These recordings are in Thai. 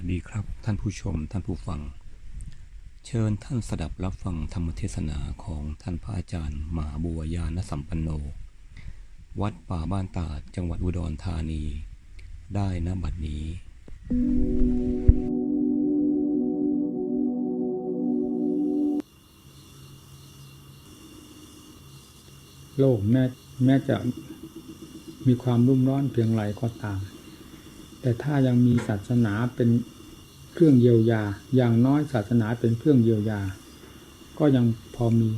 สวัสดีครับ ท่านผู้ชม ท่านผู้ฟัง เชิญท่านสดับรับฟังธรรมเทศนาของท่านพระอาจารย์มหาบัวยานสัมปันโน วัดป่าบ้านตาดจังหวัดอุดรธานี ได้ณบัดนี้ โลกแม้แม้จะมีความรุ่มร้อนเพียงไรก็ตาม แต่ถ้ายังมีศาสนาเป็นเครื่องเยียวยา อย่างน้อยศาสนาเป็นเครื่องเยียวยา ก็ยังพอมี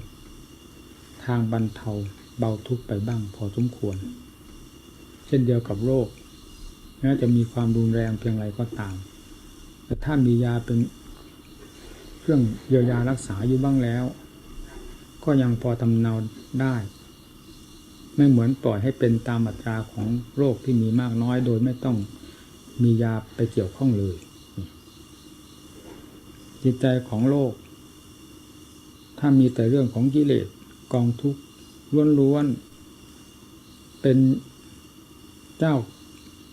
ทางบรรเทาเบาทุกข์ไปบ้างพอสมควร เช่นเดียวกับโรคแม้จะมีความรุนแรงเพียงไรก็ตาม แต่ถ้ามียาเป็นเครื่องเยียวยารักษาอยู่บ้างแล้ว ก็ยังพอทำเนาได้ ไม่เหมือนปล่อยให้เป็นตามอัตราของโรคที่มีมากน้อยโดยไม่ต้อง มียาไปเกี่ยวข้องเลย จิตใจของโลก ถ้ามีแต่เรื่องของกิเลสกองทุกข์ล้วนๆเป็นเจ้า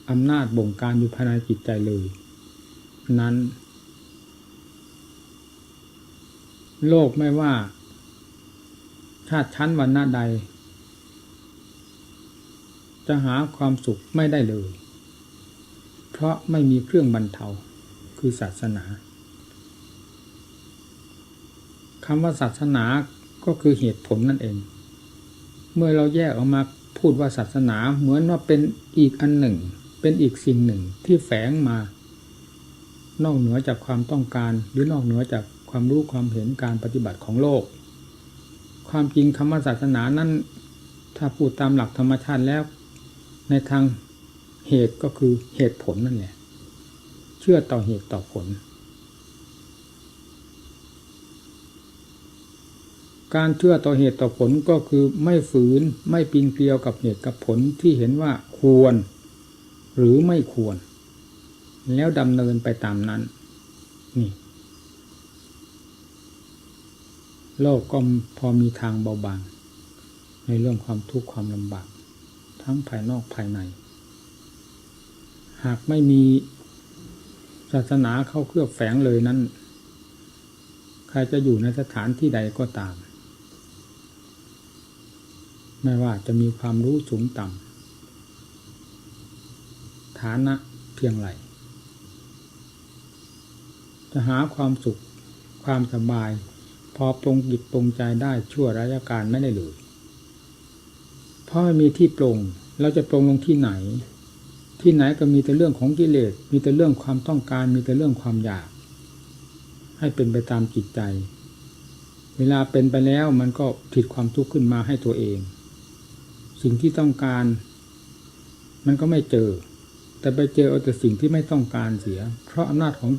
อำนาจบงการอยู่ภายในจิตใจเลย นั้น โลกไม่ว่า ชาติชั้นวันหน้าใด จะหาความสุขไม่ได้เลย เพราะไม่มีเครื่องบรรเทาคือศาสนาคำว่าศาสนาก็คือเหตุผลนั่นเอง เมื่อเราแยกออกมาพูดว่าศาสนาเหมือนว่าเป็นอีกอันหนึ่ง เป็นอีกสิ่งหนึ่งที่แฝงมา นอกเหนือจากความต้องการ หรือนอกเหนือจากความรู้ความเห็นการปฏิบัติของโลก ความจริงคำว่าศาสนานั้น ถ้าพูดตามหลักธรรมชาติแล้ว ในทาง เหตุก็คือเหตุผลนั่นแหละเชื่อต่อเหตุต่อผล การเชื่อต่อเหตุต่อผลก็คือไม่ฝืนไม่ปีนเกลียวกับเหตุกับผลที่เห็นว่าควร หรือไม่ควร แล้วดำเนินไปตามนั้น นี่ โลกก็พอมีทางเบาบางในเรื่องความทุกข์ความลำบาก ทั้งภายนอกภายใน หากไม่มีศาสนาเข้าเครือบแฝงเลยนั้น ใครจะอยู่ในสถานที่ใดก็ตาม ไม่ว่าจะมีความรู้สูงต่ำฐานะเพียงไรจะหาความสุขความสบาย พอปรงจิตปรงใจได้ชั่วระยะการไม่ได้เลยเพราะไม่มีที่ปรงเราจะปรงลงที่ไหน ที่ไหนก็มีแต่เรื่องของกิเลส มีแต่เรื่องความต้องการ มีแต่เรื่องความอยาก ให้เป็นไปตามจิตใจ เวลาเป็นไปแล้วมันก็ผิดความทุกข์ขึ้นมาให้ตัวเอง สิ่งที่ต้องการ มันก็ไม่เจอ แต่ไปเจอเอาแต่สิ่งที่ไม่ต้องการเสีย เพราะอำนาจของ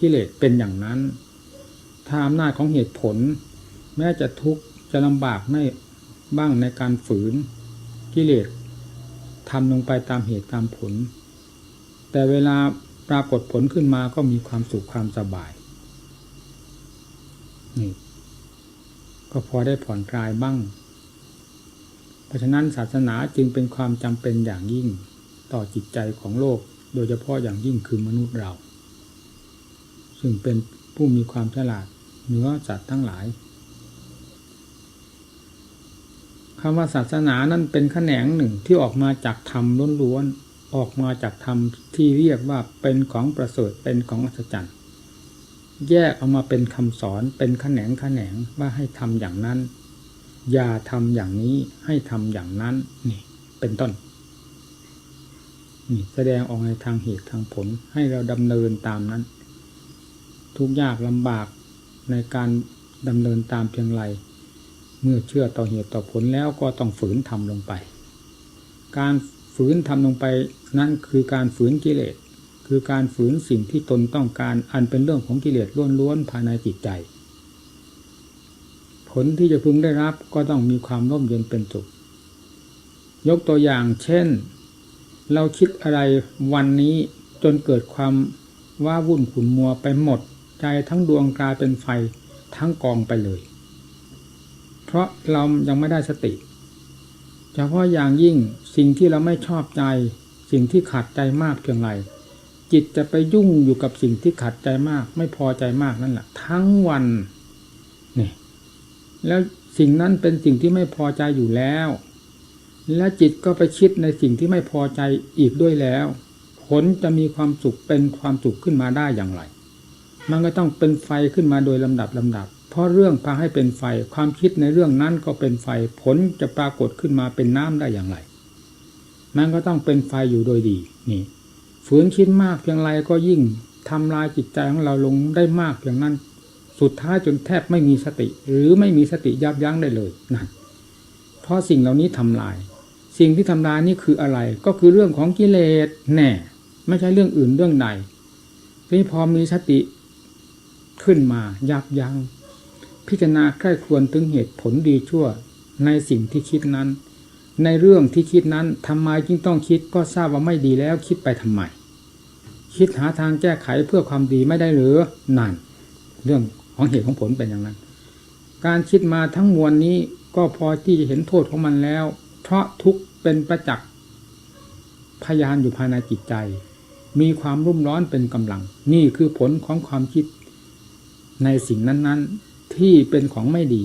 กิเลสเป็นอย่างนั้น ถ้าอำนาจของเหตุผล แม้จะทุกข์จะลำบากไม่บ้างในการฝืนกิเลส ทำลงไปตามเหตุตามผล แต่เวลาปรากฏผลขึ้นมาก็มีความสุขความสบายนี่ก็พอได้ผ่อนคลายบ้าง เพราะฉะนั้นศาสนาจึงเป็นความจำเป็นอย่างยิ่งต่อจิตใจของโลก โดยเฉพาะอย่างยิ่งคือมนุษย์เรา ซึ่งเป็นผู้มีความฉลาดเหนือสัตว์ทั้งหลาย คำว่าศาสนานั้นเป็นแขนงหนึ่งที่ออกมาจากธรรมล้วนๆออกมาจากธรรมที่เรียกว่าเป็นของประเสริฐเป็นของอัศจรรย์แยกออกมาเป็นคำสอนเป็นแขนงแขนงว่าให้ทำอย่างนั้น อย่าทำอย่างนี้ให้ทำอย่างนั้นนี่เป็นต้นนี่แสดงออกในทางเหตุทางผลให้เราดำเนินตามนั้น ทุกยากลำบากในการดำเนินตามเพียงไร เมื่อเชื่อต่อเหตุต่อผลแล้วก็ต้องฝืนทำลงไป การฝืนทำลงไปนั่นคือการฝืนกิเลส คือการฝืนสิ่งที่ตนต้องการอันเป็นเรื่องของกิเลสล้วนๆภายในจิตใจ ผลที่จะพึงได้รับก็ต้องมีความร่มเย็นเป็นสุขยกตัวอย่างเช่น เราคิดอะไรวันนี้จนเกิดความว้าวุ่นขุ่นมัวไปหมด ใจทั้งดวงกลายเป็นไฟทั้งกองไปเลย เพราะเรายังไม่ได้สติ เฉพาะอย่างยิ่งสิ่งที่เราไม่ชอบใจ สิ่งที่ขัดใจมากเพียงไรจิตจะไปยุ่งอยู่กับสิ่งที่ขัดใจมาก ไม่พอใจมากนั่นแหละทั้งวันนี่แล้วสิ่งนั้นเป็นสิ่งที่ไม่พอใจอยู่แล้ว และจิตก็ไปคิดในสิ่งที่ไม่พอใจอีกด้วยแล้ว ผลจะมีความสุขเป็นความสุขขึ้นมาได้อย่างไร มันก็ต้องเป็นไฟขึ้นมาโดยลำดับลำดับ เพราะเรื่องพาให้เป็นไฟ ความคิดในเรื่องนั้นก็เป็นไฟ ผลจะปรากฏขึ้นมาเป็นน้ำได้อย่างไร มันก็ต้องเป็นไฟอยู่โดยดี นี่ ฝืนคิดมากเพียงไรก็ยิ่งทำลายจิตใจของเราลงได้มากอย่างนั้น สุดท้ายจนแทบไม่มีสติ หรือไม่มีสติยับยั้งได้เลยนั่นเพราะสิ่งเหล่านี้ทำลาย สิ่งที่ทำลายนี่คืออะไร ก็คือเรื่องของกิเลสแน่ ไม่ใช่เรื่องอื่นเรื่องใดทีนี้พอมีสติขึ้นมายับยัง้ง พิจารณาใกล้ควรถึงเหตุผลดีชั่ว ในสิ่งที่คิดนั้น ในเรื่องที่คิดนั้นทำไมจึงต้องคิดก็ทราบว่าไม่ดีแล้วคิดไปทำไม คิดหาทางแก้ไขเพื่อความดีไม่ได้หรือนั่น เรื่องของเหตุของผลเป็นอย่างนั้น การคิดมาทั้งมวลนี้ก็พอที่จะเห็นโทษของมันแล้ว เพราะทุกข์เป็นประจักษ์พยานอยู่ภายในจิตใจ มีความรุ่มร้อนเป็นกำลัง นี่คือผลของความคิดในสิ่งนั้น ๆ ที่เป็นของไม่ดี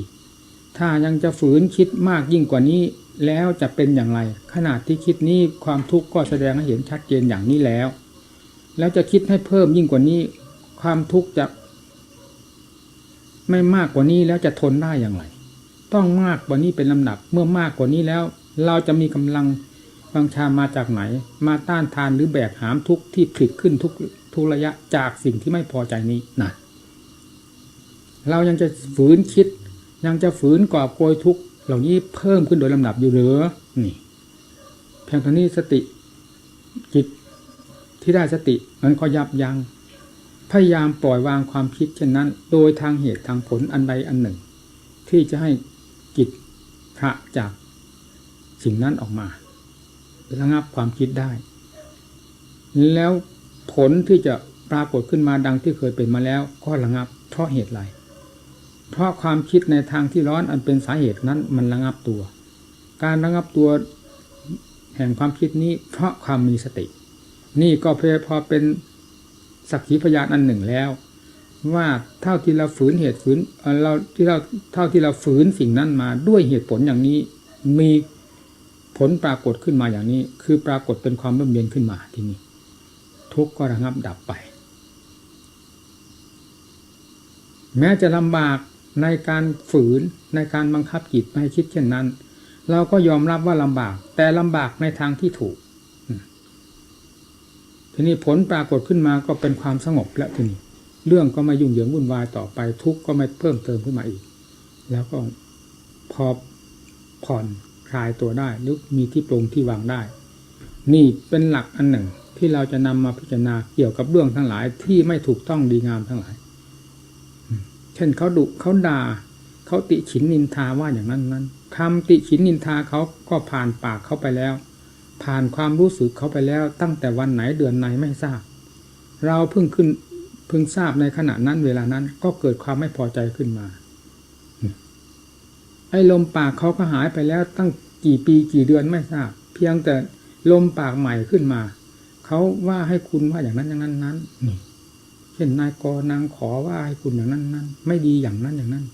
ถ้ายังจะฝืนคิดมากยิ่งกว่านี้แล้วจะเป็นอย่างไร ขนาดที่คิดนี้ความทุกข์ก็แสดงให้เห็นชัดเจนอย่างนี้แล้ว แล้วจะคิดให้เพิ่มยิ่งกว่านี้ ความทุกข์จะไม่มากกว่านี้แล้วจะทนได้อย่างไร ต้องมากกว่านี้เป็นลำดับ เมื่อมากกว่านี้แล้ว เราจะมีกำลังบังชามาจากไหน มาต้านทานหรือแบกหามทุกข์ที่ผลิตขึ้นทุกทุกระยะจากสิ่งที่ไม่พอใจนี้น่ะ เรายังจะฝืนคิด ยังจะฝืนกอบโกยทุกข์เหล่านี้เพิ่มขึ้นโดยลำดับอยู่หรือนี่เพียงเท่านี้สติจิตที่ได้สติมันก็ยับยัง้งพยายามปล่อยวางความคิดเช่นนั้น โดยทางเหตุทางผลอันใดอันหนึ่ง ที่จะให้จิตพระจากสิ่งนั้นออกมาระงับความคิดได้ แล้วผลที่จะปรากฏขึ้นมาดังที่เคยเป็นมาแล้วก็ระงับเพราะเหตุไร เพราะความคิดในทางที่ร้อนอันเป็นสาเหตุนั้น มันระงับตัว การระงับตัวแห่งความคิดนี้ เพราะความมีสติ นี่ก็เพียพอเป็นสักขีพยานอันหนึ่งแล้ว ว่าเท่าที่เราฝืนเหตุฝืนเอ่อเราที่เราเท่าที่เราฝืนสิ่งนั้นมาด้วยเหตุผลอย่างนี้ มีผลปรากฏขึ้นมาอย่างนี้ คือปรากฏเป็นความร่มเย็นขึ้นมาที่นี่ทุกข์ก็ระงับดับไป แม้จะลำบาก ในการฝืนในการบังคับจิตไม่ให้คิดเช่นนั้น เราก็ยอมรับว่าลำบาก แต่ลำบากในทางที่ถูก ทีนี้ผลปรากฏขึ้นมาก็เป็นความสงบแล้วทีนี้เรื่องก็ไม่ยุ่งเหยิงวุ่นวายต่อไป ทุกข์ก็ไม่เพิ่มเติมขึ้นมาอีก แล้วก็พอผ่อนคลายตัวได้หรือมีที่ปรงที่วางได้ นี่เป็นหลักอันหนึ่งที่เราจะนำมาพิจารณาเกี่ยวกับเรื่องทั้งหลายที่ไม่ถูกต้องดีงามทั้งหลาย เช่นเขาดุเขาด่าเขาติฉินนินทาว่าอย่างนั้นนั้นคำติฉินนินทาเขาก็ผ่านปากเขาไปแล้ว ผ่านความรู้สึกเขาไปแล้ว ตั้งแต่วันไหนเดือนไหนไม่ทราบ เราเพิ่งขึ้นเพิ่งทราบในขณะนั้นเวลานั้นก็เกิดความไม่พอใจขึ้นมาไอ้ลมปากเขาก็หายไปแล้วตั้งกี่ปีกี่เดือนไม่ทราบ เพียงแต่ลมปากใหม่ขึ้นมา เขาว่าให้คุณว่าอย่างนั้นอย่างนั้นนั้นนี่ เช่นนายกนางขอว่าให้คุณอย่างนั้นนั้นไม่ดีอย่างนั้นอย่างนั้น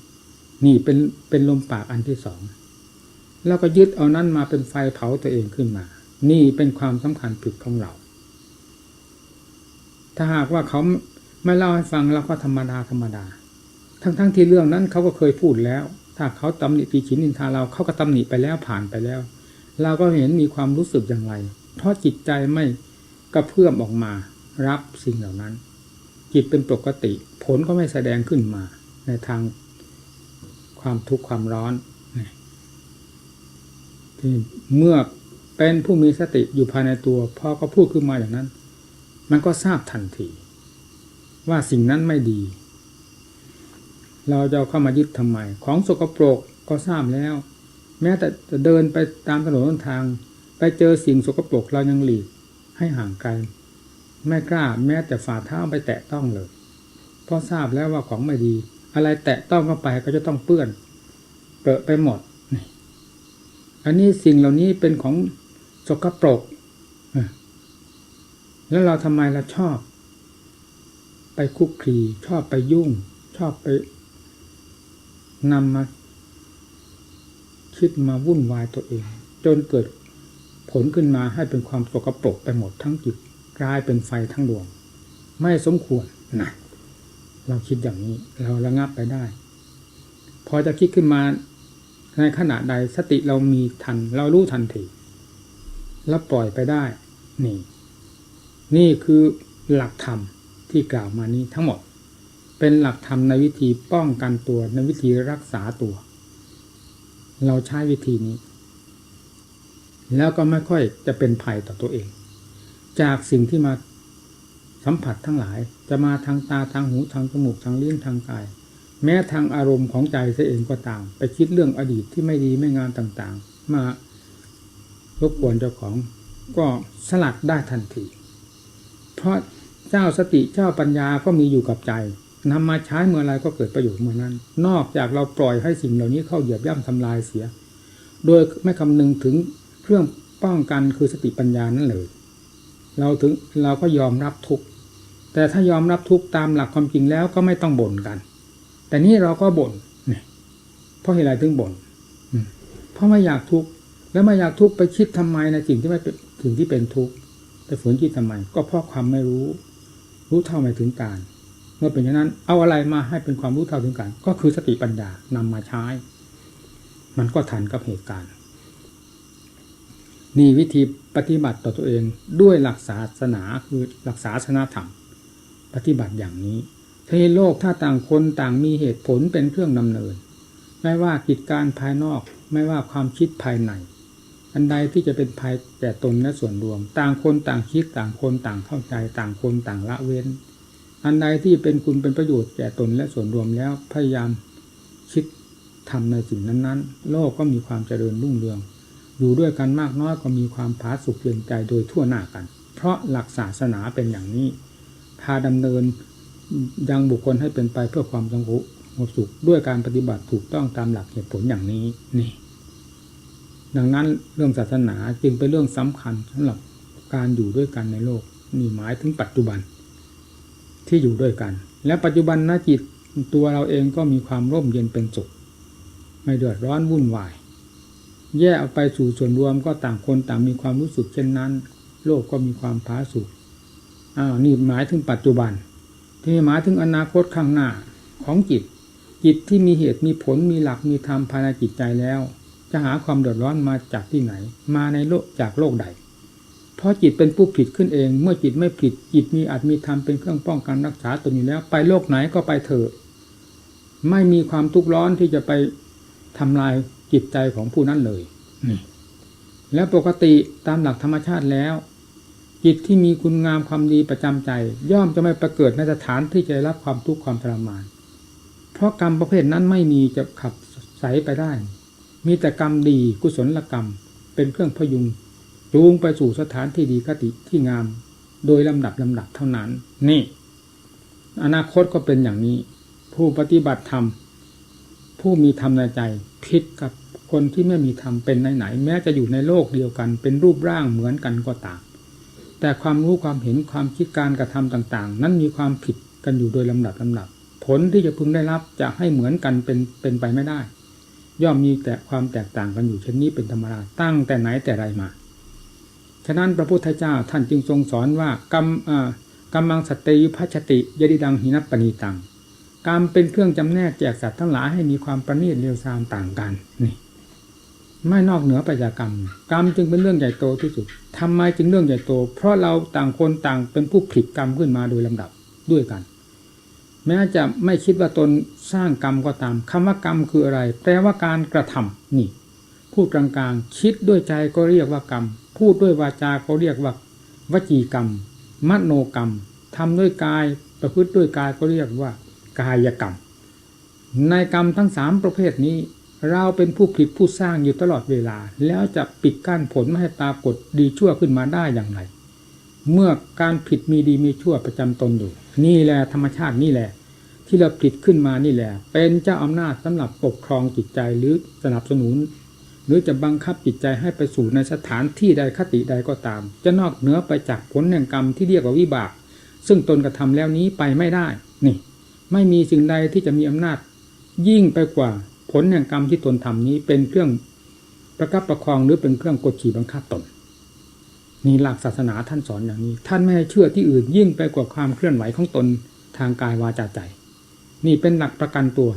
นี่เป็นเป็นลมปากอันที่สอง แล้วก็ยึดเอานั้นมาเป็นไฟเผาตัวเองขึ้นมา นี่เป็นความสำคัญผิดของเรา ถ้าหากว่าเขาไม่เล่าให้ฟังเราก็ธรรมดาธรรมดา ทั้งๆทที่เรื่องนั้นเขาก็เคยพูดแล้ว ถ้าเขาตำหนิตีฉินนินทาเราเขาก็ตำหนิไปแล้วผ่านไปแล้ว เราก็เห็นมีความรู้สึกอย่างไร เพราะจิตใจไม่กระเพื่อมออกมารับสิ่งเหล่านั้น จิตเป็นปกติ ผลก็ไม่แสดงขึ้นมา ในทางความทุกข์ความร้อนที่เมื่อเป็นผู้มีสติอยู่ภายในตัวพอก็พูดขึ้นมาอย่างนั้น มันก็ทราบทันที ว่าสิ่งนั้นไม่ดี เราจะเข้ามายึดทำไม ของสกปรกก็ทราบแล้ว แม้แต่เดินไปตามถนนหนทาง ไปเจอสิ่งสกปรกเรายังหลีกให้ห่างไกล ไม่กล้าแม้แต่ฝ่าเท้าไปแตะต้องเลย เพราะทราบแล้วว่าของไม่ดี อะไรแตะต้องเข้าไปก็จะต้องเปื้อนเปรอะไปหมด อันนี้สิ่งเหล่านี้เป็นของสกปรก แล้วเราทำไมเราชอบ ไปคุกคีชอบไปยุ่ง ชอบไปนำมาคิดมาวุ่นวายตัวเอง จนเกิดผลขึ้นมาให้เป็นความสกปรกไปหมดทั้งจิต กลายเป็นไฟทั้งดวง ไม่สมควรนะเราคิดอย่างนี้เราระงับไปได้ พอจะคิดขึ้นมาในขณะใดสติเรามีทัน เรารู้ทันทีแล้วปล่อยไปได้ นี่ นี่คือหลักธรรมที่กล่าวมานี้ทั้งหมด เป็นหลักธรรมในวิธีป้องกันตัวในวิธีรักษาตัว เราใช้วิธีนี้ แล้วก็ไม่ค่อยจะเป็นภัยต่อตัวเอง จากสิ่งที่มาสัมผัสทั้งหลาย จะมาทางตาทางหูทางจมูกทางลิ้นทางกาย แม้ทางอารมณ์ของใจเสเองก็ตาม ไปคิดเรื่องอดีตที่ไม่ดีไม่งามต่างๆ มารบกวนเจ้าของก็สลัดได้ทันที เพราะเจ้าสติเจ้าปัญญาก็มีอยู่กับใจนำมาใช้เมื่อไรก็เกิดประโยชน์เมื่อนั้น นอกจากเราปล่อยให้สิ่งเหล่านี้เข้าเหยียบย่ำทำลายเสีย โดยไม่คำนึงถึงเครื่องป้องกันคือสติปัญญานั้นเลย เราถึงเราก็ยอมรับทุกข์แต่ถ้ายอมรับทุกข์ตามหลักความจริงแล้วก็ไม่ต้องบ่นกัน แต่นี่เราก็บ่นเนี่ยเพราะเหตุไรถึงบ่นเพราะไม่อยากทุกข์แล้วไม่อยากทุกข์ไปคิดทำไมในสิ่งที่ไม่เป็นสิ่งที่เป็นทุกข์ไปฝืนคิดทำไม ก็เพราะความไม่รู้ รู้เท่าไม่ถึงการเมื่อเป็นอย่างนั้น เอาอะไรมาให้เป็นความรู้เท่าถึงการก็คือสติปัญญานำมาใช้ มันก็ทันกับเหตุการณ์ นี่วิธีปฏิบัติต่อตัวเองด้วยหลักศาสนาคือหลักศาสนาธรรม ปฏิบัติอย่างนี้เทโลกถ้าต่างคนต่างมีเหตุผลเป็นเครื่องดำเนิน ไม่ว่ากิจการภายนอก ไม่ว่าความคิดภายใน อันใดที่จะเป็นภัยแก่ตนและส่วนรวม ต่างคนต่างคิดต่างคนต่างเข้าใจ ต่างคนต่างละเว้น อันใดที่เป็นคุณเป็นประโยชน์แก่ตนและส่วนรวมแล้วพยายามคิดทำในสิ่งนั้นๆ โลกก็มีความเจริญรุ่งเรือง อยู่ด้วยกันมากน้อยก็มีความผาสุกเย็นใจโดยทั่วหน้ากัน เพราะหลักศาสนาเป็นอย่างนี้ พาดำเนินยังบุคคลให้เป็นไปเพื่อความสงบสุขด้วยการปฏิบัติถูกต้องตามหลักเหตุผลอย่างนี้นี่ ดังนั้นเรื่องศาสนาจึงเป็นเรื่องสำคัญสำหรับการอยู่ด้วยกันในโลกนี่หมายถึงปัจจุบันที่อยู่ด้วยกัน และปัจจุบันนจิตตัวเราเองก็มีความร่มเย็นเป็นสุขไม่เดือดร้อนวุ่นวาย แยกออกไปสู่ส่วนรวมก็ต่างคนต่างมีความรู้สึกเช่นนั้น โลกก็มีความผาสุกอ้าวนี่หมายถึงปัจจุบัน ที่หมายถึงอนาคตข้างหน้าของจิต จิตที่มีเหตุมีผลมีหลักมีธรรมภายในจิตใจแล้ว จะหาความเดือดร้อนมาจากที่ไหน มาในโลกจากโลกใด เพราะจิตเป็นผู้ผิดขึ้นเอง เมื่อจิตไม่ผิด จิตมีอาจมีธรรมเป็นเครื่องป้องกันรักษาตนอยู่แล้ว ไปโลกไหนก็ไปเถอะไม่มีความทุกข์ร้อนที่จะไปทำลาย จิตใจของผู้นั้นเลยแล้วปกติตามหลักธรรมชาติแล้ว จิตที่มีคุณงามความดีประจำใจ ย่อมจะไม่ประเกิดในสถานที่จะรับความทุกข์ความทรมาน เพราะกรรมประเภทนั้นไม่มีจะขับใสไปได้ มีแต่กรรมดีกุศลกรรม เป็นเครื่องพยุงจูงไปสู่สถานที่ดีคติที่งาม โดยลำดับลำดับเท่านั้น นี่ อนาคตก็เป็นอย่างนี้ ผู้ปฏิบัติธรรมผู้มีธรรมในใจผิดกับ คนที่ไม่มีธรรมเป็นไหนๆแม้จะอยู่ในโลกเดียวกัน เป็นรูปร่างเหมือนกันก็ตาม แต่ความรู้ความเห็นความคิดการกระทำต่าง ๆ นั้นมีความผิดกันอยู่โดยลำดับลำดับ ผลที่จะพึงได้รับจะให้เหมือนกันเป็นเป็นไปไม่ได้ ย่อมมีแต่ความแตกต่างกันอยู่เช่นนี้เป็นธรรมดาตั้งแต่ไหนแต่ไรมาฉะนั้นพระพุทธเจ้าท่านจึงทรงสอนว่ากรรมอ่ากำมังสติยุพัชติยดิดังหินัปปณีตังกรรมเป็นเครื่องจำแนกแจกสัตว์ทั้งหลายให้มีความประณีตเรียวซามต่างกันนี่ ไม่นอกเหนือไปจากกรรม กรรมจึงเป็นเรื่องใหญ่โตที่สุดทำไมจึงเรื่องใหญ่โต เพราะเราต่างคนต่างเป็นผู้ผลิตกรรมขึ้นมาโดยลำดับด้วยกัน แม้จะไม่คิดว่าตนสร้างกรรมก็ตามคำว่ากรรมคืออะไร แปลว่าการกระทำนี่ พูดกลางๆ คิดด้วยใจก็เรียกว่ากรรม พูดด้วยวาจาก็เรียกว่าวจีกรรม มโนกรรมทำด้วยกาย ประพฤติด้วยกายก็เรียกว่ากายกรรม ในกรรมทั้งสามประเภทนี้ เราเป็นผู้ผลิตผู้สร้างอยู่ตลอดเวลา แล้วจะปิดกั้นผลไม่ให้ปรากฏดีชั่วขึ้นมาได้อย่างไร เมื่อการผิดมีดีมีชั่วประจำตนอยู่ นี่แหละธรรมชาตินี่แหละ ที่เราผลิตขึ้นมานี่แหละ เป็นเจ้าอำนาจสำหรับปกครองจิตใจหรือสนับสนุน หรือจะบังคับจิตใจให้ไปสู่ในสถานที่ใดคติใดก็ตาม จะนอกเหนือไปจากผลแห่งกรรมที่เรียกว่าวิบาก ซึ่งตนกระทำแล้วนี้ไปไม่ได้ นี่ ไม่มีสิ่งใดที่จะมีอำนาจยิ่งไปกว่า ผลแห่งกรรมที่ตนทำนี้เป็นเครื่องประคับประคองหรือเป็นเครื่องกดขี่บังคับตนนี่หลักศาสนาท่านสอนอย่างนี้ ท่านไม่ให้เชื่อที่อื่นยิ่งไปกว่าความเคลื่อนไหวของตนทางกายวาจาใจ นี่เป็นหลักประกันตัว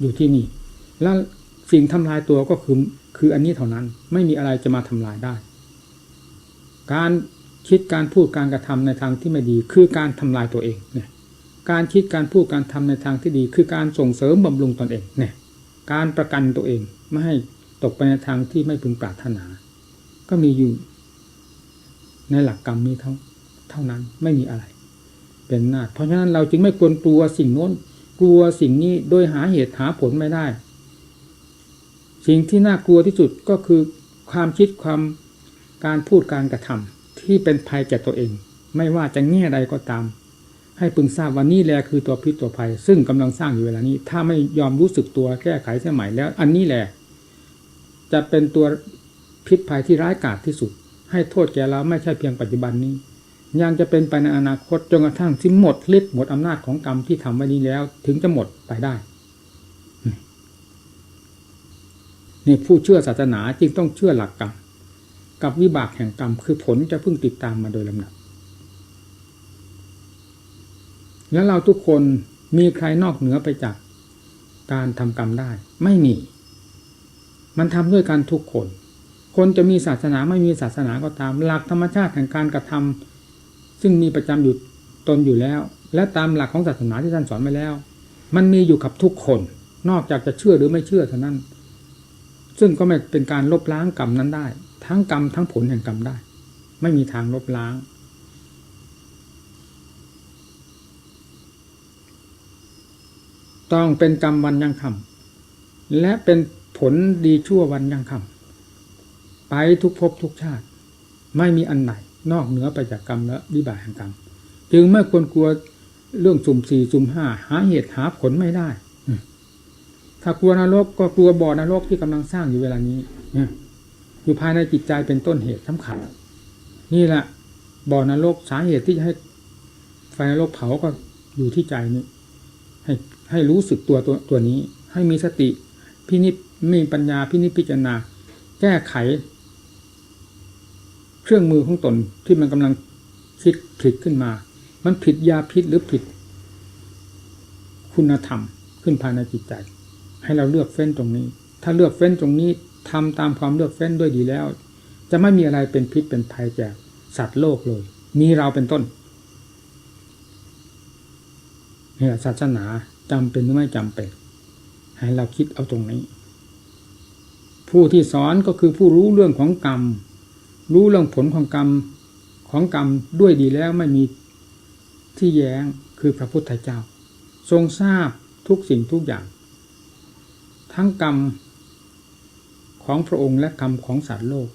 อยู่ที่นี่ แล้วสิ่งทำลายตัวก็คือคืออันนี้เท่านั้นไม่มีอะไรจะมาทำลายได้ การคิดการพูดการกระทำในทางที่ไม่ดี คือการทำลายตัวเองเนี่ยการคิดการพูดการทำในทางที่ดี คือการส่งเสริมบำรุงตนเองเนี่ย การประกันตัวเองไม่ให้ตกไปในทางที่ไม่พึงปรารถนา ก็มีอยู่ ในหลักกรรมนี้เท่าเท่านั้นไม่มีอะไร เป็นหน้าเพราะฉะนั้นเราจึงไม่ควรกลัวสิ่งโน้นกลัวสิ่งนี้โดยหาเหตุหาผลไม่ได้ สิ่งที่น่ากลัวที่สุดก็คือความคิดความการพูดการกระทำที่เป็นภัยแก่ตัวเอง ไม่ว่าจะแง่ใดก็ตาม ให้พึงทราบว่านี่แหละคือตัวพิษตัวภัย ซึ่งกำลังสร้างอยู่เวลานี้ ถ้าไม่ยอมรู้สึกตัวแก้ไขเสียใหมัยแล้ว อันนี้แหละ จะเป็นตัวพิษภัยที่ร้ายกาจที่สุด ให้โทษแก่เราไม่ใช่เพียงปัจจุบันนี้ ยังจะเป็นไปในอนาคตจนกระทั่งที่หมดฤทธิ์หมดอำนาจของกรรมที่ทำไว้นี้แล้ว ถึงจะหมดไปได้นี่ผู้เชื่อศาสนาจึงต้องเชื่อหลักกรรม กับวิบากแห่งกรรมคือผลจะพิ่งติดตามมาโดยลำดับ แล้วเราทุกคนมีใครนอกเหนือไปจากการทำกรรมได้ ไม่มี มันทำด้วยกันทุกคน คนจะมีศาสนาไม่มีศาสนาก็ตาม หลักธรรมชาติแห่งการกระทำซึ่งมีประจำอยู่ตนอยู่แล้ว และตามหลักของศาสนาที่ท่านสอนไว้แล้ว มันมีอยู่กับทุกคน นอกจากจะเชื่อหรือไม่เชื่อเท่านั้น ซึ่งก็ไม่เป็นการลบล้างกรรมนั้นได้ ทั้งกรรมทั้งผลแห่งกรรมได้ ไม่มีทางลบล้าง ต้องเป็นกรรมวันยังคำและเป็นผลดีชั่ววันยังคำไปทุกภพทุกชาติ ไม่มีอันไหน นอกเหนือไปจากกรรมและวิบากแห่งกรรม จึงไม่ควรกลัวเรื่องสุ่มสี่สุ่มห้าหาเหตุหาผลไม่ได้ ถ้ากลัวนรกก็กลัวบ่อนรกที่กำลังสร้างอยู่เวลานี้อยู่ภายในจิตใจเป็นต้นเหตุสำคัญนี่แหละบ่อนรกสาเหตุที่จะให้ไฟนรกเผาก็อยู่ที่ใจนี้ให้ ให้รู้สึกตัวตัวตัวนี้ ให้มีสติพินิจมีปัญญาพินิจพิจารณา แก้ไข เครื่องมือของตนที่มันกำลังคิดผิดขึ้นมา มันผิดยาพิษหรือผิด คุณธรรมขึ้นภายในจิตใจ ให้เราเลือกเฟ้นตรงนี้ ถ้าเลือกเฟ้นตรงนี้ทำตามความเลือกเฟ้นด้วยดีแล้ว จะไม่มีอะไรเป็นพิษเป็นภัยแก่สัตว์โลกเลย มีเราเป็นต้นเนี่ยศาสนา จำเป็นหรือไม่จำเป็น ให้เราคิดเอาตรงนี้ ผู้ที่สอนก็คือผู้รู้เรื่องของกรรม รู้เรื่องผลของกรรมของกรรมด้วยดีแล้วไม่มีที่แย้งคือพระพุทธเจ้า ทรงทราบทุกสิ่งทุกอย่าง ทั้งกรรมของพระองค์และกรรมของสัตว์โลก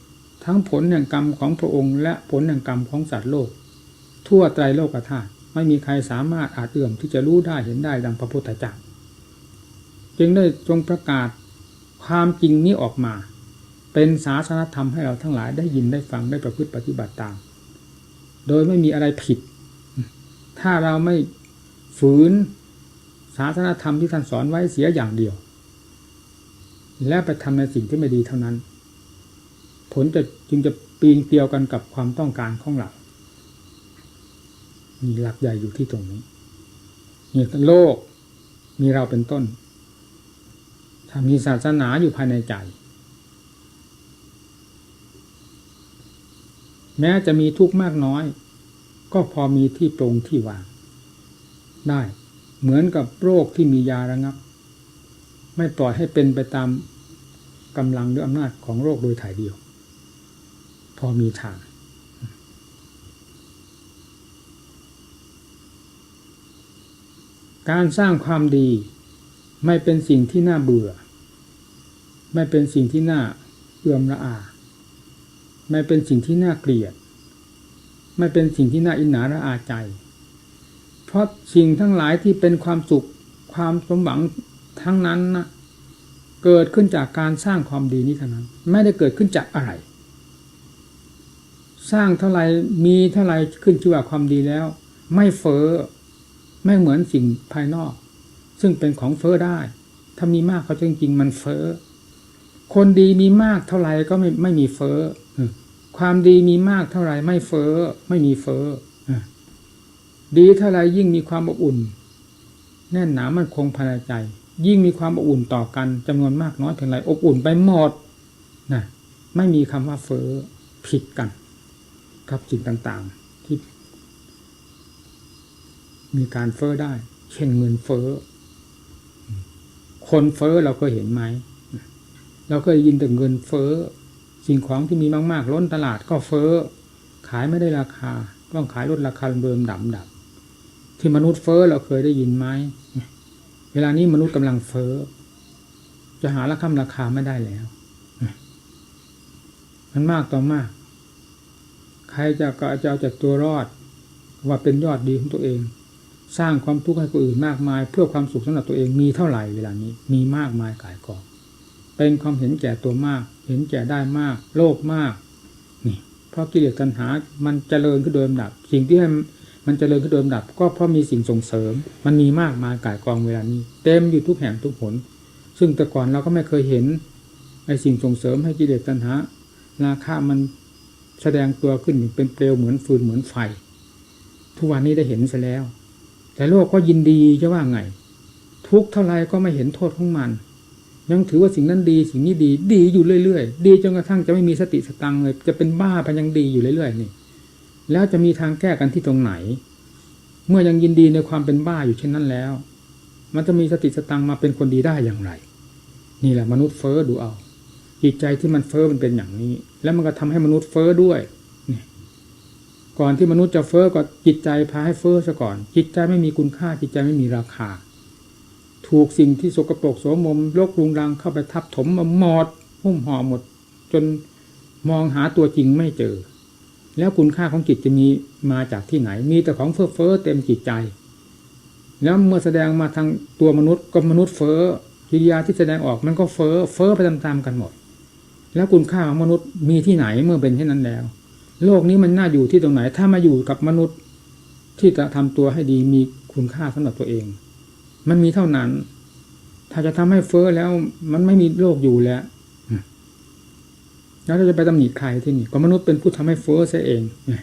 ทั้งผลแห่งกรรมของพระองค์และผลแห่งกรรมของสัตว์โลก ทั่วไตรโลกธาตุ ไม่มีใครสามารถอาจเอื่อมที่จะรู้ได้เห็นได้ดังพระพุทธเจ้าจึงได้ทรงประกาศความจริงนี้ออกมา เป็นศาสนธรรมให้เราทั้งหลายได้ยินได้ฟังได้ประพฤติปฏิบัติตาม โดยไม่มีอะไรผิด ถ้าเราไม่ฝืนศาสนธรรมที่ท่านสอนไว้เสียอย่างเดียว และไปทำในสิ่งที่ไม่ดีเท่านั้น ผลจะจึงจะปีนเกลียวกันกับความต้องการของเรา หลักใหญ่อยู่ที่ตรงนี้นี่โลกมีเราเป็นต้น ถ้ามีศาสนาอยู่ภายในใจ แม้จะมีทุกข์มากน้อย ก็พอมีที่ปรงที่วาง ได้เหมือนกับโรคที่มียาระงับ ไม่ปล่อยให้เป็นไปตามกำลังหรืออำนาจของโรคโดยถ่ายเดียว พอมีทาง การสร้างความดี ไม่เป็นสิ่งที่น่าเบื่อ ไม่เป็นสิ่งที่น่าเอื่อมระอา ไม่เป็นสิ่งที่น่าเกลียด ไม่เป็นสิ่งที่น่าอินหนาระอาใจ เพราะสิ่งทั้งหลายที่เป็นความสุขความสมหวังทั้งนั้นนะเกิดขึ้นจากการสร้างความดีนี้เท่านั้น ไม่ได้เกิดขึ้นจากอะไร สร้างเท่าไหร่มีเท่าไหร่ขึ้นชื่อว่าความดีแล้ว ไม่เฟ้อ ไม่เหมือนสิ่งภายนอก ซึ่งเป็นของเฟอ้อได้ ถ้ามีมากเขาจริงๆมันเฟอ้อคนดีมีมากเท่าไหร่ก็ไม่ไม่มีเฟ้อความดีมีมากเท่าไหร่ไม่เฟอ้อไม่มีเฟ้อดีเท่าไหร่ยิ่งมีความอบอุ่น แน่นหนามันคงภายในใจ ยิ่งมีความอบอุ่นต่อกันจำนวนมากน้อยเพียงไรอบอุ่นไปหมดนะไม่มีคำว่าเฟอ้อผิดกันกับสิ่งต่างๆ มีการเฟอ้อได้ เช่นเงินเฟอ้อ คนเฟอ้อเราก็เห็นไหม เราเคยยินแต่เงินเฟอ้อ สิ่งของที่มีมาก ๆ ล้นตลาดก็เฟอ้อ ขายไม่ได้ราคา ต้องขายลดราคาเบิมดับดับ ที่มนุษย์เฟอ้อเราเคยได้ยินไหม เวลานี้มนุษย์กำลังเฟอ้อ จะหาราคาราคาไม่ได้แล้ว มันมากต่อมาก ใครจะก็จะเอาจากตัวรอดว่าเป็นยอดดีของตัวเอง สร้างความทุกข์ให้คนอื่นมากมาย เพื่อความสุขสำหรับตัวเองมีเท่าไหร่เวลานี้ มีมากมายกายกองเป็นความเห็นแก่ตัวมาก เห็นแก่ได้มาก โลภมากนี่เพราะกิเลสตัณหา มันเจริญขึ้นโดยลำดับ สิ่งที่ให้มันเจริญขึ้นโดยลำดับ ก็เพราะมีสิ่งส่งเสริม มันมีมากมายกายกองเวลานี้ เต็มอยู่ทุกแห่งทุกผล ซึ่งแต่ก่อนเราก็ไม่เคยเห็นไอ้สิ่งส่งเสริมให้กิเลสตัณหาราคามันแสดงตัวขึ้นเป็นเปลวเหมือนฟืนเหมือนไฟ ทุกวันนี้ได้เห็นซะแล้ว แต่โลกก็ยินดีจะว่าไง ทุกเท่าไรก็ไม่เห็นโทษของมัน ยังถือว่าสิ่งนั้นดีสิ่งนี้ดี ดีอยู่เรื่อยๆ ดีจนกระทั่งจะไม่มีสติสตังเลย จะเป็นบ้าพันยังดีอยู่เรื่อยๆนี่ แล้วจะมีทางแก้กันที่ตรงไหน เมื่อยังยินดีในความเป็นบ้าอยู่เช่นนั้นแล้ว มันจะมีสติสตังมาเป็นคนดีได้อย่างไร นี่แหละมนุษย์เฟอ้อดูเอาจิตใจที่มันเฟอ้อมันเป็นอย่างนี้ แล้วมันก็ทำให้มนุษย์เฟอ้อด้วย ก่อนที่มนุษย์จะเฟอ้อก็จิตใจพาให้เฟอ้อซะก่อน จิตใจไม่มีคุณค่าจิตใจไม่มีราคา ถูกสิ่งที่สกปรกโสมมโลกรุงรังเข้าไปทับถมมาหมดหุ้มห่อหมด จนมองหาตัวจริงไม่เจอ แล้วคุณค่าของจิตจะมีมาจากที่ไหน มีแต่ของเฟ้อเฟ้อเต็มจิตใจ แล้วเมื่อแสดงมาทางตัวมนุษย์ก็มนุษย์เฟ้อกิริยาที่แสดงออกมันก็เฟ้อเฟ้อไปตามๆกันหมด แล้วคุณค่าของมนุษย์มีที่ไหนเมื่อเป็นเช่นนั้นแล้ว โลกนี้มันน่าอยู่ที่ตรงไหน ถ้ามาอยู่กับมนุษย์ที่จะทำตัวให้ดีมีคุณค่าสำหรับตัวเอง มันมีเท่านั้น ถ้าจะทำให้เฟ้อแล้ว มันไม่มีโลกอยู่แล้วแล้วเราจะไปตำหนิใครที่นี่ก็มนุษย์เป็นผู้ทำให้เฟ้อซะเองไง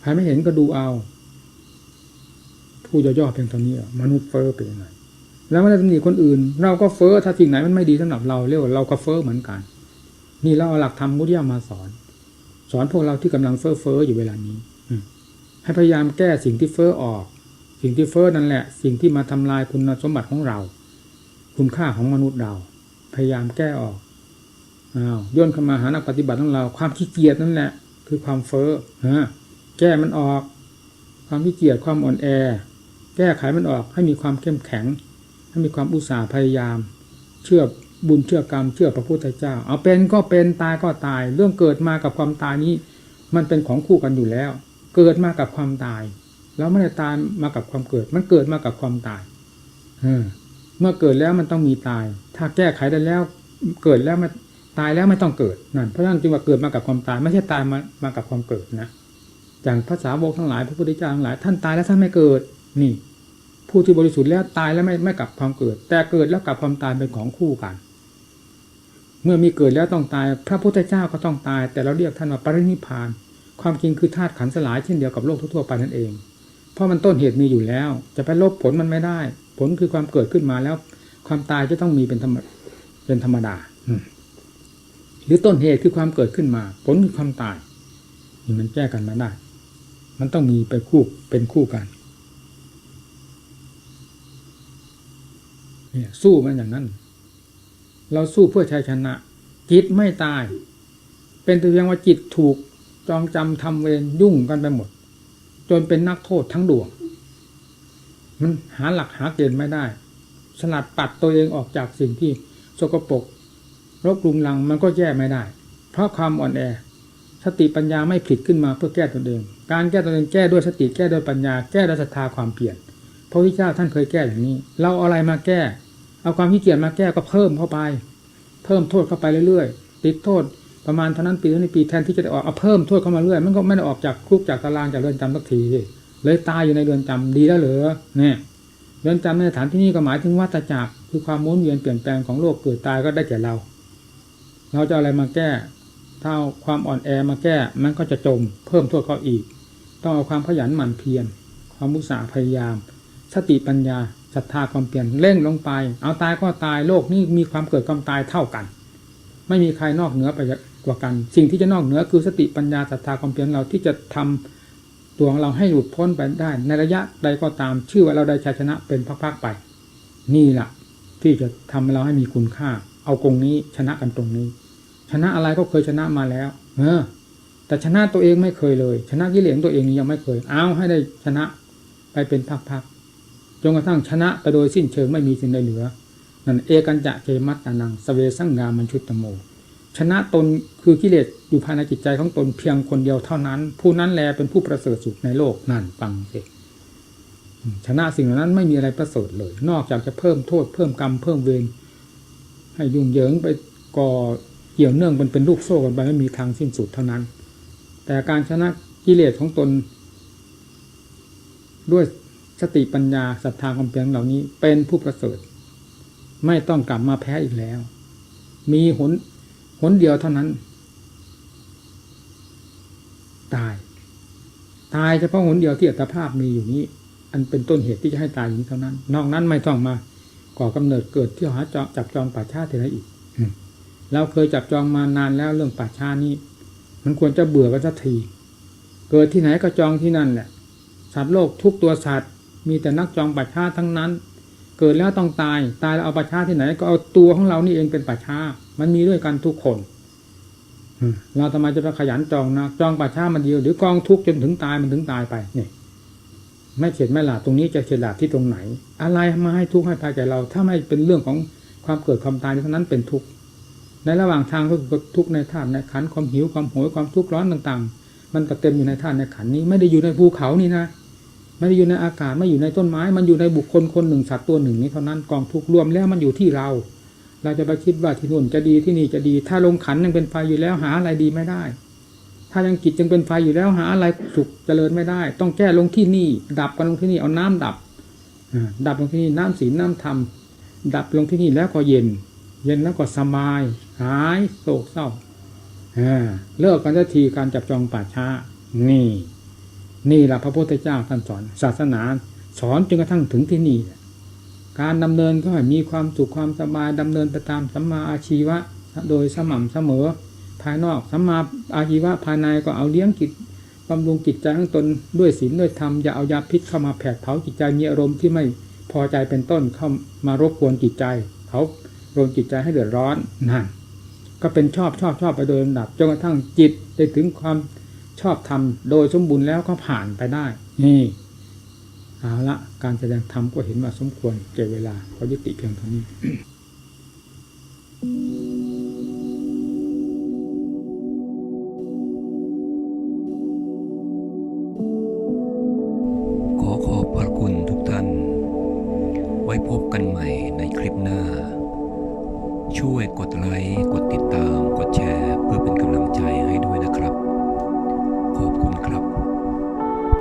ใครไม่เห็นก็ดูเอา ผู้ย่อๆเพียงเท่านี้มนุษย์เฟ้อเป็นยังไง แล้วไม่ได้ตำหนิคนอื่น เราก็เฟอ้อถ้าสิ่งไหนมันไม่ดีสำหรับเราเรียกว่าเราก็เฟอ้อเหมือนกัน นี่เราเอาหลักธรรมพุทธเจ้ามาสอน สอนพวกเราที่กำลังเฟอ้อเฟ้ออยู่เวลานี้อืให้พยายามแก้สิ่งที่เฟอ้อออก สิ่งที่เฟอ้อนั่นแหละ สิ่งที่มาทำลายคุณสมบัติของเรา คุณค่าของมนุษย์เรา พยายามแก้ออกอ้าวย่นเข้ามาหานักปฏิบัติของเรา ความขี้เกียจนั่นแหละ คือความเฟอ้อฮะแก้มันออก ความขี้เกียจความอ่อนแอ แก้ไขมันออกให้มีความเข้มแข็ง ให้มีความอุตสาห์พยายาม เชื่อบุญเชื่อกรรม เชื่อพระพุทธเจ้า เอาเป็นก็เป็นตายก็ตาย เรื่องเกิดมากับความตายนี้ มันเป็นของคู่กันอยู่แล้ว เกิดมากับความตาย แล้วไม่ได้ตายมากับความเกิด มันเกิดมากับความตายเมื่อเกิดแล้วมันต้องมีตาย ถ้าแก้ไขได้แล้ว เกิดแล้วมันตายแล้วไม่ต้องเกิดนั่นเพราะฉะนั้นจึงว่าเกิดมากับความตาย ไม่ใช่ตายมามากับความเกิดนะอย่างภาษาวกทั้งหลายพระพุทธเจ้าทั้งหลาย ท่านตายแล้วท่านไม่เกิดนี่ ผู้ที่บริสุทธิ์แล้วตายแล้วไม่ไม่กลับความเกิด แต่เกิดแล้วกลับความตายเป็นของคู่กัน เมื่อมีเกิดแล้วต้องตาย พระพุทธเจ้าก็ต้องตาย แต่เราเรียกท่านว่าปรินิพาน ความจริงคือธาตุขันธ์สลายเช่นเดียวกับโลกทั่วๆไปนั่นเอง เพราะมันต้นเหตุมีอยู่แล้ว จะไปลบผลมันไม่ได้ ผลคือความเกิดขึ้นมาแล้ว ความตายจะต้องมีเป็นธรรมเป็นธรรมดาหรือต้นเหตุคือความเกิดขึ้นมา ผลคือความตายนี่มันแก้กันมาได้ มันต้องมีไปคู่เป็นคู่กัน เนี่ยสู้มันอย่างนั้น เราสู้เพื่อชัยชนะ จิตไม่ตาย เป็นตัวอย่างว่าจิตถูกจองจำทำเวรยุ่งกันไปหมด จนเป็นนักโทษทั้งดวง มันหาหลักหาเกณฑ์ไม่ได้ สลัดปัดตัวเองออกจากสิ่งที่สกปรกรบกลุงลังมันก็แก้ไม่ได้ เพราะความอ่อนแอ สติปัญญาไม่ผลิตขึ้นมาเพื่อแก้ตนเอง การแก้ตนเองแก้ด้วยสติแก้ด้วยปัญญา แก้ด้วยศรัทธาความเปลี่ยน พระพุทธเจ้าท่านเคยแก้อย่างนี้ เราเอาอะไรมาแก้ เอาความขี้เกียจมาแก้ก็เพิ่มเข้าไป เพิ่มโทษเข้าไปเรื่อยๆ ติดโทษประมาณเท่านั้นปีเท่านี้ปีแทนที่จะได้ออกเอาเพิ่มโทษเข้ามาเรื่อยมันก็ไม่ได้ออกจากคุกจากตารางจากเรือนจำสักทีเลยตายอยู่ในเรือนจำดีแล้วเหรอเนี่ยเรือนจำในสถานที่นี้ก็หมายถึงวัฏจักรคือความหมุนเวียนเปลี่ยนแปลงของโลกเกิดตายก็ได้แก่เรา เราจะอะไรมาแก้ถ้าเอาความอ่อนแอมาแก้มันก็จะจม เพิ่มโทษเขาอีก ต้องเอาความขยันหมั่นเพียรความมุสาพยายาม สติปัญญาศรัทธาความเปลี่ยนเร่งลงไป เอาตายก็ตายโลกนี้มีความเกิดความตายเท่ากัน ไม่มีใครนอกเหนือไปกว่ากัน สิ่งที่จะนอกเหนือคือสติปัญญาศรัทธาความเพียรเราที่จะทำตัวของเราให้หลุดพ้นไปได้ ในระยะใดก็ตามชื่อว่าเราได้ชัยชนะเป็นพักๆไป นี่แหละที่จะทำให้เราให้มีคุณค่า เอาตรงนี้ชนะกันตรงนี้ ชนะอะไรก็เคยชนะมาแล้ว เออ แต่ชนะตัวเองไม่เคยเลย ชนะกิเลสของตัวเองนี่ยังไม่เคย เอาให้ได้ชนะไปเป็นพักๆ นกระทั่งชนะไปโดยสิ้นเชิงไม่มีสิ่งใดเหลือ นั่นเอกันจะเกมัตตานังสเวสังงามันชุตตโม ชนะตนคือกิเลสอยู่ภายในจิตใจของตนเพียงคนเดียวเท่านั้น ผู้นั้นแลเป็นผู้ประเสริฐสุดในโลกนั่นฟังสิชนะสิ่งเหล่านั้นไม่มีอะไรประเสริฐเลย นอกจากจะเพิ่มโทษเพิ่มกรรมเพิ่มเวรให้ยุ่งเหยิงไปก่อเกี่ยวเนื่องมันเป็นลูกโซ่กันไปไม่มีทางสิ้นสุดเท่านั้น แต่การชนะกิเลสของตนด้วย สติปัญญาศรัทธาความเพียรเหล่านี้ เป็นผู้ประเสริฐ ไม่ต้องกลับมาแพ้อีกแล้ว มีหนหนเดียวเท่านั้น ตาย ตายเฉพาะหนเดียวที่อัตภาพมีอยู่นี้ อันเป็นต้นเหตุที่จะให้ตายอย่างนี้เท่านั้น นอกนั้นไม่ต้องมาก่อกำเนิดเกิดที่หาจจับจองป่าชาติอะไรอีกเราเคยจับจองมานานแล้วเรื่องป่าชานี้ มันควรจะเบื่อกันสักที เกิดที่ไหนก็จองที่นั่นแหละ สัตว์โลกทุกตัวสัตว์ มีแต่นักจองป่าชาทั้งนั้น เกิดแล้วต้องตาย ตายแล้วเอาป่าชาที่ไหน ก็เอาตัวของเรานี่เองเป็นป่าชามันมีด้วยกันทุกคนเราทำไมจะไปขยันจองนะจองป่าชามันเดียวหรือกองทุกจนถึงตายมันถึงตายไปเนี่ยไม่เข็ดไม่หลาบตรงนี้จะเข็ดหลาบที่ตรงไหน อะไรมาให้ทุกข์ให้ภัยแก่เรา ถ้าไม่เป็นเรื่องของความเกิดความตายเท่านั้นเป็นทุกข์ในระหว่างทางก็คือทุกข์ในธาตุในขันความหิวความโหยความทุกข์ร้อนต่าง ๆ มันก็เต็มอยู่ในธาตุในขันนี้ไม่ได้อยู่ในภูเขานี่นะ ไม่ได้อยู่ในอากาศไม่อยู่ในต้นไม้ มันอยู่ในบุคคลคนหนึ่งสัตว์ตัวหนึ่งนี้เท่านั้นกองทุกรวมแล้วมันอยู่ที่เรา เราจะไปคิดว่าที่นู่นจะดีที่นี่จะดี ถ้าลงขันยังเป็นไฟอยู่แล้วหาอะไรดีไม่ได้ ถ้ายังจิตยังเป็นไฟอยู่แล้วหาอะไรสุขเจริญไม่ได้ ต้องแก้ลงที่นี่ ดับกันลงที่นี่เอาน้ำดับดับลงที่นี่น้ำศีลน้ำธรรมดับลงที่นี่แล้วก็เย็น เย็นแล้วก็สบาย หายโศกเศร้าเลิกกันทันทีการจับจองป่าช้า นี่ นี่แหละพระพุทธเจ้าท่านสอน ศาสนา สอนจนกระทั่งถึงที่นี่ การดำเนินก็ให้มีความสุขความสบายดำเนินไปตามสัมมาอาชีวะ โดยสม่ำเสมอ ภายนอกสัมมาอาชีวะภายในก็เอาเลี้ยงจิตบำรุงจิตใจของตนด้วยศีลด้วยธรรมอย่าเอายาพิษเข้ามาแผดเผาจิตใจมีอารมณ์ที่ไม่พอใจเป็นต้นเข้ามารบกวนจิตใจเขารวนจิตใจให้เดือดร้อนนั่นก็เป็นชอบชอบชอบไปโดยลำดับจนกระทั่งจิตได้ถึงความ ชอบธรรมโดยสมบูรณ์แล้วก็ผ่านไปได้ นี่เอาละการแสดงธรรมก็เห็นว่าสมควรเก็บเวลาก็ยุติเพียงเท่านี้ขอขอบพระคุณทุกท่านไว้พบกันใหม่ในคลิปหน้า ช่วยกดไลค์ กดติดตาม